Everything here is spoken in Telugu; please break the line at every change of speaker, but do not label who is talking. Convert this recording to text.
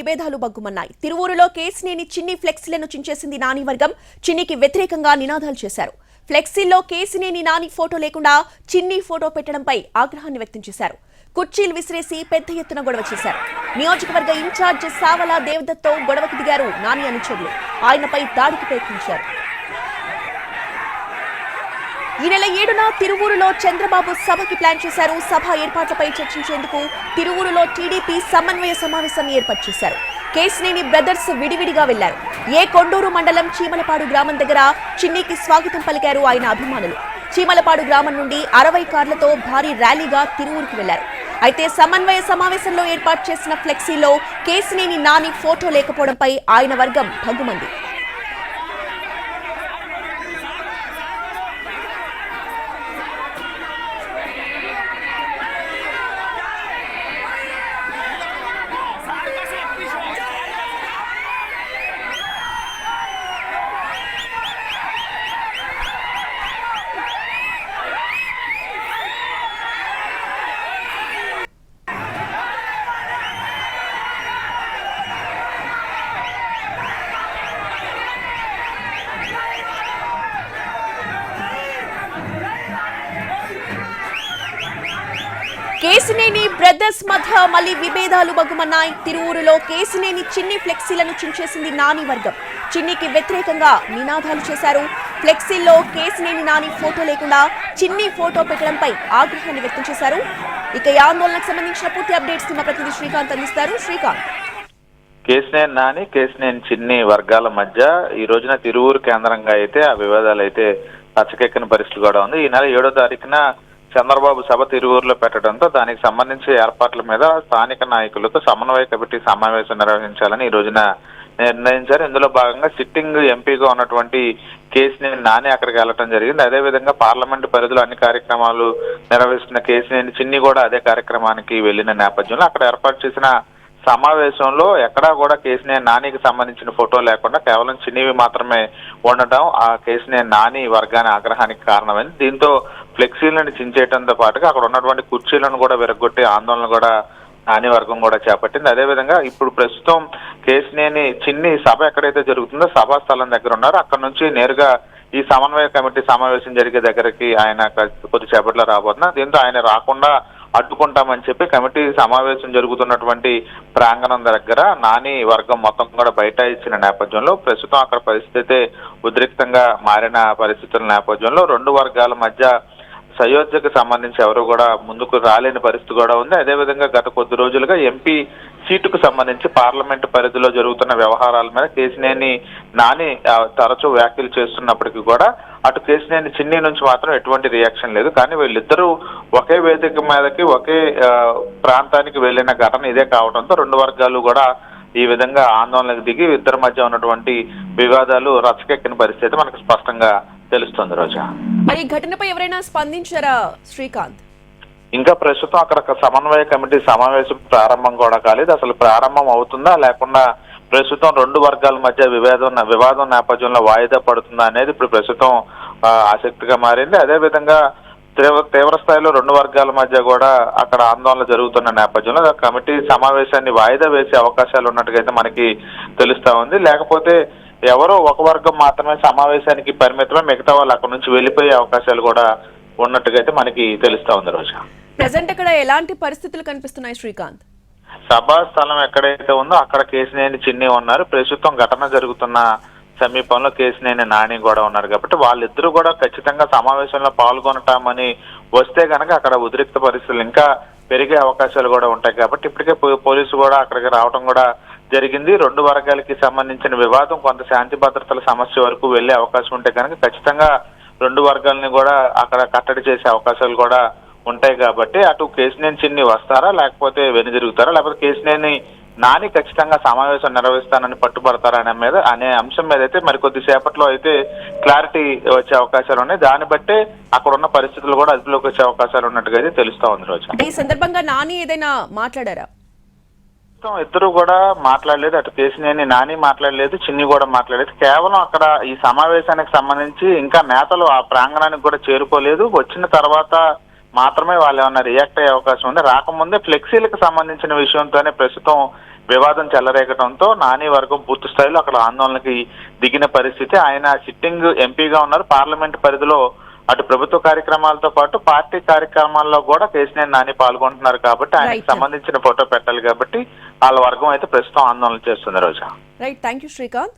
విభేదాలు బగ్గుమన్నాయి తిరువూరులో కేసినేని చిన్ని ఫ్లెక్సీలను చించేసింది నాని వర్గం. చిన్నికి వ్యతిరేకంగా నినాదాలు చేశారు. ఫ్లెక్సీల్లో కేసినేని నాని ఫోటో లేకుండా చిన్ని ఫోటో పెట్టడంపై ఆగ్రహాన్ని వ్యక్తం చేశారు. కుర్చీలు విసిరేసి పెద్ద ఎత్తున గొడవ చేశారు. నియోజకవర్గ ఇన్ఛార్జ్ సావల దేవదత్తో గొడవకు దిగారు నాని అనుచరులు. ఆయనపై దాడికి ప్రయత్నించారు. ఈ నెల ఏడున తిరువూరులో చంద్రబాబు సభకి ప్లాన్ చేశారు. సభ ఏర్పాట్లపై చర్చించేందుకు తిరువూరులో టీడీపీ సమన్వయ సమావేశం ఏర్పాటు చేశారు. కేసినేని బ్రదర్స్ విడివిడిగా వెళ్ళారు. ఏ కొండూరు మండలం చీమలపాడు గ్రామం దగ్గర చిన్నికి స్వాగతం పలికారు ఆయన అభిమానులు. చీమలపాడు గ్రామం నుండి అరవై కార్లతో భారీ ర్యాలీగా తిరువూరుకు వెళ్ళారు. అయితే సమన్వయ సమావేశంలో ఏర్పాటు చేసిన ఫ్లెక్సీలో కేసినేని నాని ఫోటో లేకపోవడంపై ఆయన వర్గం భగ్గుమంది. కేసినేని బ్రదర్స్ మధ్య మళ్ళీ విభేదాలు బగుమన్నాయి తిరువూరులో కేసినేని చిన్ని ఫ్లెక్సీలను చించేసింది నాని వర్గం. చిన్నికి వ్యతిరేకంగా నినాదాలు చేశారు. ఫ్లెక్సీల్లో కేసినేని నాని ఫోటో లేకుండా చిన్ని ఫోటో పెట్టడంపై ఆగ్రహాన్ని వ్యక్తం చేశారు. ఇక ఈ ఆందోళనకు సంబంధించిన పూర్తి అప్డేట్స్ మా ప్రతినిధి శ్రీకాంత్ అందిస్తారు. శ్రీకాంత్.
కేసినేని నాని కేసినేని చిన్ని వర్గాల మధ్య ఈ రోజున తిరువూరు కేంద్రంగా అయితే ఆ వివాదాలు అయితే పచ్చకెక్కిన పరిస్థితి కూడా ఉంది. ఈ నెల ఏడో తారీఖున చంద్రబాబు సభ తిరువూరులో పెట్టడంతో దానికి సంబంధించి ఏర్పాట్ల మీద స్థానిక నాయకులతో సమన్వయ కమిటీ సమావేశం నిర్వహించాలని ఈ రోజున నిర్ణయించారు. ఇందులో భాగంగా సిట్టింగ్ ఎంపీగా ఉన్నటువంటి కేసినేని నాని అక్కడికి వెళ్ళటం జరిగింది. అదేవిధంగా పార్లమెంట్ పరిధిలో అన్ని కార్యక్రమాలు నిర్వహిస్తున్న కేసినేని చిన్ని కూడా అదే కార్యక్రమానికి వెళ్ళిన నేపథ్యంలో అక్కడ ఏర్పాటు చేసిన సమావేశంలో ఎక్కడా కూడా కేసినేని నానికి సంబంధించిన ఫోటో లేకుండా కేవలం చిన్నివి మాత్రమే ఉండటం ఆ కేసినేని నాని వర్గాన్ని ఆగ్రహానికి కారణమైంది. దీంతో ఫ్లెక్సీలను చించేయడంతో పాటుగా అక్కడ ఉన్నటువంటి కుర్చీలను కూడా విరగొట్టి ఆందోళన కూడా నాని వర్గం కూడా చేపట్టింది. అదేవిధంగా ఇప్పుడు ప్రస్తుతం కేసినేని చిన్ని సభ ఎక్కడైతే జరుగుతుందో సభా స్థలం దగ్గర ఉన్నారు. అక్కడ నుంచి నేరుగా ఈ సమన్వయ కమిటీ సమావేశం జరిగే దగ్గరికి ఆయన కొద్ది చేపట్లో రాబోతున్నారు దీంతో ఆయన రాకుండా అడ్డుకుంటామని చెప్పి కమిటీ సమావేశం జరుగుతున్నటువంటి ప్రాంగణం దగ్గర నాని వర్గం మొత్తం కూడా బయట ఇచ్చిన నేపథ్యంలో ప్రస్తుతం అక్కడ పరిస్థితి ఉద్రిక్తంగా మారిన పరిస్థితుల నేపథ్యంలో రెండు వర్గాల మధ్య సయోధ్యకు సంబంధించి ఎవరు కూడా ముందుకు రాలేని పరిస్థితి కూడా ఉంది. అదేవిధంగా గత కొద్ది రోజులుగా ఎంపీ సీటుకు సంబంధించి పార్లమెంట్ పరిధిలో జరుగుతున్న వ్యవహారాల మీద కేసినేని నాని తరచూ వ్యాఖ్యలు చేస్తున్నప్పటికీ కూడా అటు కేసినేని చిన్ని నుంచి మాత్రం ఎటువంటి రియాక్షన్ లేదు. కానీ వీళ్ళిద్దరూ ఒకే వేదిక మీదకి ఒకే ప్రాంతానికి వెళ్ళిన ఘటన ఇదే కావడంతో రెండు వర్గాలు కూడా ఈ విధంగా ఆందోళనకు దిగి ఇద్దరి మధ్య ఉన్నటువంటి వివాదాలు రచకెక్కిన పరిస్థితి మనకు స్పష్టంగా తెలుస్తుంది రోజా.
మరి ఈ ఘటనపై ఎవరైనా స్పందించారా శ్రీకాంత్?
ఇంకా ప్రస్తుతం అక్కడ సమన్వయ కమిటీ సమావేశం ప్రారంభం కూడా కాలేదు. అసలు ప్రారంభం అవుతుందా లేకుండా ప్రస్తుతం రెండు వర్గాల మధ్య వివాదం వివాదం నేపథ్యంలో వాయిదా పడుతుందా అనేది ఇప్పుడు ప్రస్తుతం ఆసక్తిగా మారింది. అదే విధంగా తీవ్ర తీవ్ర స్థాయిలో రెండు వర్గాల మధ్య కూడా అక్కడ ఆందోళన జరుగుతున్న నేపథ్యంలో కమిటీ సమావేశాన్ని వాయిదా వేసే అవకాశాలు ఉన్నట్టుగా అయితే మనకి తెలుస్తా ఉంది. లేకపోతే ఎవరో ఒక వర్గం మాత్రమే సమావేశానికి పరిమితమై మిగతా వాళ్ళు అక్కడ నుంచి వెళ్ళిపోయే అవకాశాలు కూడా ఉన్నట్టుగా అయితే మనకి తెలుస్తా ఉంది రోజు.
ప్రజెంట్ అక్కడ ఎలాంటి పరిస్థితులు కనిపిస్తున్నాయి శ్రీకాంత్?
సభా స్థలం ఎక్కడైతే ఉందో అక్కడ కేసినేని చిన్ని ఉన్నారు. ప్రస్తుతం ఘటన జరుగుతున్న సమీపంలో కేసినేని నాని కూడా ఉన్నారు కాబట్టి వాళ్ళిద్దరూ కూడా ఖచ్చితంగా సమావేశంలో పాల్గొనటామని వస్తే గనక అక్కడ ఉద్రిక్త పరిస్థితులు ఇంకా పెరిగే అవకాశాలు కూడా ఉంటాయి కాబట్టి ఇప్పటికే పోలీసు కూడా అక్కడికి రావడం కూడా జరిగింది. రెండు వర్గాలకి సంబంధించిన వివాదం కొంత శాంతి భద్రతల సమస్య వరకు వెళ్ళే అవకాశం ఉంటే కనుక ఖచ్చితంగా రెండు వర్గాలని కూడా అక్కడ కట్టడి చేసే అవకాశాలు కూడా ఉంటాయి కాబట్టి అటు కేసినేని చిన్ని వస్తారా లేకపోతే వెనుదిరుగుతారా లేకపోతే కేసినేని నాని ఖచ్చితంగా సమావేశం నిర్వహిస్తానని పట్టుబడతారా అనే మీద అనే అంశం మీద అయితే మరికొద్ది సేపట్లో అయితే క్లారిటీ వచ్చే అవకాశాలు ఉన్నాయి. దాన్ని బట్టే అక్కడ ఉన్న పరిస్థితులు కూడా అదుపులోకి వచ్చే అవకాశాలు ఉన్నట్టుగా అయితే తెలుస్తా ఉంది రోజు.
ఈ సందర్భంగా నాని ఏదైనా మాట్లాడారా?
ప్రస్తుతం ఇద్దరు కూడా మాట్లాడలేదు. అటు కేసినేని నాని మాట్లాడలేదు చిన్ని కూడా మాట్లాడలేదు. కేవలం అక్కడ ఈ సమావేశానికి సంబంధించి ఇంకా నేతలు ఆ ప్రాంగణానికి కూడా చేరుకోలేదు. వచ్చిన తర్వాత మాత్రమే వాళ్ళు ఏమన్నా రియాక్ట్ అయ్యే అవకాశం ఉంది. రాకముందే ఫ్లెక్సీలకు సంబంధించిన విషయంతోనే ప్రస్తుతం వివాదం చెలరేగడంతో నాని వర్గం పూర్తి స్థాయిలో అక్కడ ఆందోళనకి దిగిన పరిస్థితి. ఆయన సిట్టింగ్ ఎంపీగా ఉన్నారు. పార్లమెంట్ పరిధిలో అటు ప్రభుత్వ కార్యక్రమాలతో పాటు పార్టీ కార్యక్రమాల్లో కూడా కేసీఆర్ నాని పాల్గొంటున్నారు కాబట్టి ఆయనకి. సంబంధించిన ఫోటో పెట్టాలి కాబట్టి వాళ్ళ వర్గం అయితే ప్రస్తుతం ఆందోళన చేస్తుంది Roja
right thank you Srikanth